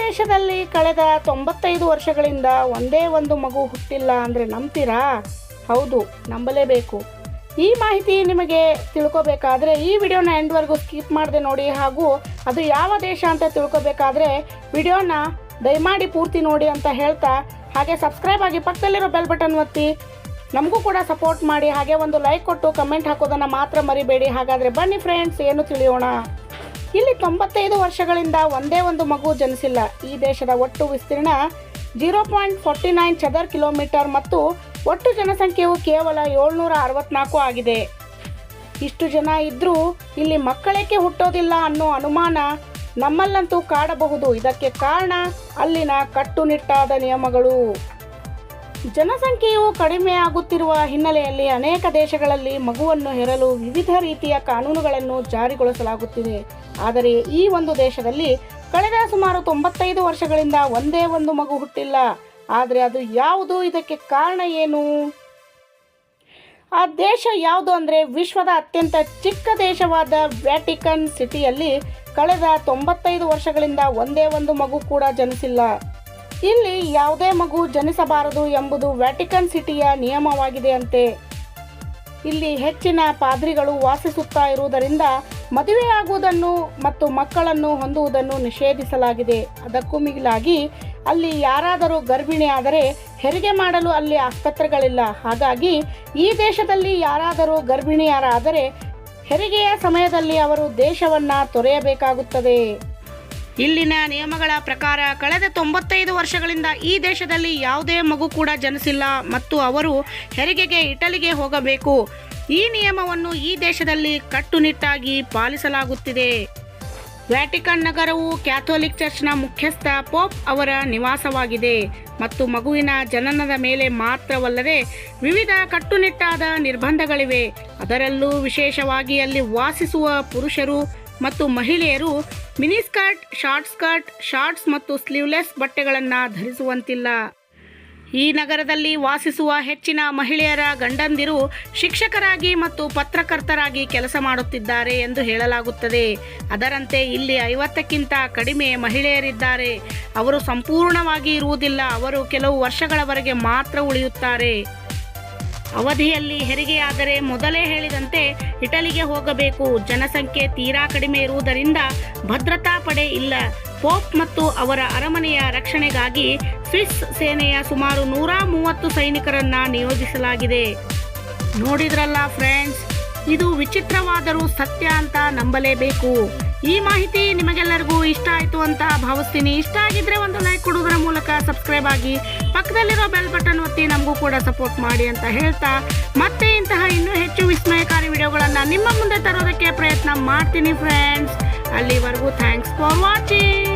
ದೇಶದಲ್ಲಿ ಕಳೆದ ತೊಂಬತ್ತೈದು ವರ್ಷಗಳಿಂದ ಒಂದೇ ಒಂದು ಮಗು ಹುಟ್ಟಿಲ್ಲ ಅಂದರೆ ನಂಬ್ತೀರಾ? ಹೌದು, ನಂಬಲೇಬೇಕು. ಈ ಮಾಹಿತಿ ನಿಮಗೆ ತಿಳ್ಕೊಬೇಕಾದ್ರೆ ಈ ವಿಡಿಯೋನ ಎಂಡ್ವರೆಗೂ ಸ್ಕಿಪ್ ಮಾಡಿದೆ ನೋಡಿ ಹಾಗೂ ಅದು ಯಾವ ದೇಶ ಅಂತ ತಿಳ್ಕೊಬೇಕಾದ್ರೆ ವಿಡಿಯೋನ ದಯಮಾಡಿ ಪೂರ್ತಿ ನೋಡಿ ಅಂತ ಹೇಳ್ತಾ, ಹಾಗೆ ಸಬ್ಸ್ಕ್ರೈಬ್ ಆಗಿ ಪಕ್ಕದಲ್ಲಿರೋ ಬೆಲ್ ಬಟನ್ ಒತ್ತಿ, ನಮಗೂ ಕೂಡ ಸಪೋರ್ಟ್ ಮಾಡಿ, ಹಾಗೆ ಒಂದು ಲೈಕ್ ಕೊಟ್ಟು ಕಮೆಂಟ್ ಹಾಕೋದನ್ನು ಮಾತ್ರ ಮರಿಬೇಡಿ. ಹಾಗಾದರೆ ಬನ್ನಿ ಫ್ರೆಂಡ್ಸ್, ಏನು ತಿಳಿಯೋಣ? ಇಲ್ಲಿ ತೊಂಬತ್ತೈದು ವರ್ಷಗಳಿಂದ ಒಂದೇ ಒಂದು ಮಗು ಜನಿಸಿಲ್ಲ. ಈ ದೇಶದ ಒಟ್ಟು ವಿಸ್ತೀರ್ಣ ಜೀರೋ ಪಾಯಿಂಟ್ ಫೋರ್ಟಿ ನೈನ್ ಚದರ್ ಕಿಲೋಮೀಟರ್ ಮತ್ತು ಒಟ್ಟು ಜನಸಂಖ್ಯೆಯು ಕೇವಲ ಏಳ್ನೂರ ಅರವತ್ನಾಲ್ಕು ಆಗಿದೆ. ಇಷ್ಟು ಜನ ಇದ್ದರೂ ಇಲ್ಲಿ ಮಕ್ಕಳೇಕೆ ಹುಟ್ಟೋದಿಲ್ಲ ಅನ್ನೋ ಅನುಮಾನ ನಮ್ಮಲ್ಲಂತೂ ಕಾಡಬಹುದು. ಇದಕ್ಕೆ ಕಾರಣ ಅಲ್ಲಿನ ಕಟ್ಟುನಿಟ್ಟಾದ ನಿಯಮಗಳು. ಜನಸಂಖ್ಯೆಯು ಕಡಿಮೆಯಾಗುತ್ತಿರುವ ಹಿನ್ನೆಲೆಯಲ್ಲಿ ಅನೇಕ ದೇಶಗಳಲ್ಲಿ ಮಗುವನ್ನು ಹೆರಲು ವಿವಿಧ ರೀತಿಯ ಕಾನೂನುಗಳನ್ನು ಜಾರಿಗೊಳಿಸಲಾಗುತ್ತಿದೆ. ಆದರೆ ಈ ಒಂದು ದೇಶದಲ್ಲಿ ಕಳೆದ ಸುಮಾರು ತೊಂಬತ್ತೈದು ವರ್ಷಗಳಿಂದ ಒಂದೇ ಒಂದು ಮಗು ಹುಟ್ಟಿಲ್ಲ. ಆದರೆ ಅದು ಯಾವುದು? ಇದಕ್ಕೆ ಕಾರಣ ಏನು? ಆ ದೇಶ ಯಾವುದು ಅಂದರೆ ವಿಶ್ವದ ಅತ್ಯಂತ ಚಿಕ್ಕ ದೇಶವಾದ ವ್ಯಾಟಿಕನ್ ಸಿಟಿಯಲ್ಲಿ ಕಳೆದ ತೊಂಬತ್ತೈದು ವರ್ಷಗಳಿಂದ ಒಂದೇ ಒಂದು ಮಗು ಕೂಡ ಜನಿಸಿಲ್ಲ. ಇಲ್ಲಿ ಯಾವುದೇ ಮಗು ಜನಿಸಬಾರದು ಎಂಬುದು ವ್ಯಾಟಿಕನ್ ಸಿಟಿಯ ನಿಯಮವಾಗಿದೆಯಂತೆ. ಇಲ್ಲಿ ಹೆಚ್ಚಿನ ಪಾದ್ರಿಗಳು ವಾಸಿಸುತ್ತಾ ಇರುವುದರಿಂದ ಮದುವೆಯಾಗುವುದನ್ನು ಮತ್ತು ಮಕ್ಕಳನ್ನು ಹೊಂದುವುದನ್ನು ನಿಷೇಧಿಸಲಾಗಿದೆ. ಅದಕ್ಕೂ ಮಿಗಿಲಾಗಿ ಅಲ್ಲಿ ಯಾರಾದರೂ ಗರ್ಭಿಣಿಯಾದರೆ ಹೆರಿಗೆ ಮಾಡಲು ಅಲ್ಲಿ ಆಸ್ಪತ್ರೆಗಳಿಲ್ಲ. ಹಾಗಾಗಿ ಈ ದೇಶದಲ್ಲಿ ಯಾರಾದರೂ ಗರ್ಭಿಣಿಯರಾದರೆ ಹೆರಿಗೆಯ ಸಮಯದಲ್ಲಿ ಅವರು ದೇಶವನ್ನು ತೊರೆಯಬೇಕಾಗುತ್ತದೆ. ಇಲ್ಲಿನ ನಿಯಮಗಳ ಪ್ರಕಾರ ಕಳೆದ ತೊಂಬತ್ತೈದು ವರ್ಷಗಳಿಂದ ಈ ದೇಶದಲ್ಲಿ ಯಾವುದೇ ಮಗು ಕೂಡ ಜನಿಸಿಲ್ಲ ಮತ್ತು ಅವರು ಹೆರಿಗೆಗೆ, ಇಟಲಿಗೆ ಹೋಗಬೇಕು. ಈ ನಿಯಮವನ್ನು ಈ ದೇಶದಲ್ಲಿ ಕಟ್ಟುನಿಟ್ಟಾಗಿ ಪಾಲಿಸಲಾಗುತ್ತಿದೆ. ವ್ಯಾಟಿಕನ್ ನಗರವು ಕ್ಯಾಥೋಲಿಕ್ ಚರ್ಚ್ನ ಮುಖ್ಯಸ್ಥ ಪೋಪ್ ಅವರ ನಿವಾಸವಾಗಿದೆ ಮತ್ತು ಮಗುವಿನ ಜನನದ ಮೇಲೆ ಮಾತ್ರವಲ್ಲದೆ ವಿವಿಧ ಕಟ್ಟುನಿಟ್ಟಾದ ನಿರ್ಬಂಧಗಳಿವೆ. ಅದರಲ್ಲೂ ವಿಶೇಷವಾಗಿ ಅಲ್ಲಿ ವಾಸಿಸುವ ಪುರುಷರು ಮತ್ತು ಮಹಿಳೆಯರು mini skirt, short skirt, shorts ಮತ್ತು ಸ್ಲೀವ್ಲೆಸ್ ಬಟ್ಟೆಗಳನ್ನು ಧರಿಸುವಂತಿಲ್ಲ. ಈ ನಗರದಲ್ಲಿ ವಾಸಿಸುವ ಹೆಚ್ಚಿನ ಮಹಿಳೆಯರ ಗಂಡಂದಿರು ಶಿಕ್ಷಕರಾಗಿ ಮತ್ತು ಪತ್ರಕರ್ತರಾಗಿ ಕೆಲಸ ಮಾಡುತ್ತಿದ್ದಾರೆ ಎಂದು ಹೇಳಲಾಗುತ್ತದೆ. ಅದರಂತೆ ಇಲ್ಲಿ ಐವತ್ತಕ್ಕಿಂತ ಕಡಿಮೆ ಮಹಿಳೆಯರಿದ್ದಾರೆ. ಅವರು ಸಂಪೂರ್ಣವಾಗಿ ಇರುವುದಿಲ್ಲ. ಅವರು ಕೆಲವು ವರ್ಷಗಳವರೆಗೆ ಮಾತ್ರ ಉಳಿಯುತ್ತಾರೆ. ಅವಧಿಯಲ್ಲಿ ಹೆರಿಗೆಯಾದರೆ ಮೊದಲೇ ಹೇಳಿದಂತೆ ಇಟಲಿಗೆ ಹೋಗಬೇಕು. ಜನಸಂಖ್ಯೆ ತೀರಾ ಕಡಿಮೆ ಇರುವುದರಿಂದ ಭದ್ರತಾ ಪಡೆ ಇಲ್ಲ. ಪೋಪ್ ಮತ್ತು ಅವರ ಅರಮನೆಯ ರಕ್ಷಣೆಗಾಗಿ ಸ್ವಿಸ್ ಸೇನೆಯ ಸುಮಾರು ನೂರ ಮೂವತ್ತು ಸೈನಿಕರನ್ನ ನಿಯೋಜಿಸಲಾಗಿದೆ. ನೋಡಿದ್ರಲ್ಲ ಫ್ರೆಂಡ್ಸ್? ಇದು ವಿಚಿತ್ರವಾದರೂ ಸತ್ಯ ಅಂತ ನಂಬಲೇಬೇಕು. ಈ ಮಾಹಿತಿ ನಿಮಗೆಲ್ಲರಿಗೂ ಇಷ್ಟ ಆಯಿತು ಅಂತ ಭಾವಿಸ್ತೀನಿ. ಇಷ್ಟ ಆಗಿದ್ರೆ ಒಂದು ಲೈಕ್ ಕೊಡುವುದರ ಮೂಲಕ ಸಬ್ಸ್ಕ್ರೈಬ್ ಆಗಿ ಪಕ್ಕದಲ್ಲಿರೋ ಬೆಲ್ ಬಟನ್ ಒತ್ತಿ ನಮಗೂ ಕೂಡ ಸಪೋರ್ಟ್ ಮಾಡಿ ಅಂತ ಹೇಳ್ತಾ ಮತ್ತೆ ಇಂತಹ ಇನ್ನೂ ಹೆಚ್ಚು ವಿಸ್ಮಯಕಾರಿ ವಿಡಿಯೋಗಳನ್ನು ನಿಮ್ಮ ಮುಂದೆ ತರೋದಕ್ಕೆ ಪ್ರಯತ್ನ ಮಾಡ್ತೀನಿ ಫ್ರೆಂಡ್ಸ್ ಅಲ್ಲಿವರೆಗೂ ಥ್ಯಾಂಕ್ಸ್ ಫಾರ್ ವಾಚಿಂಗ್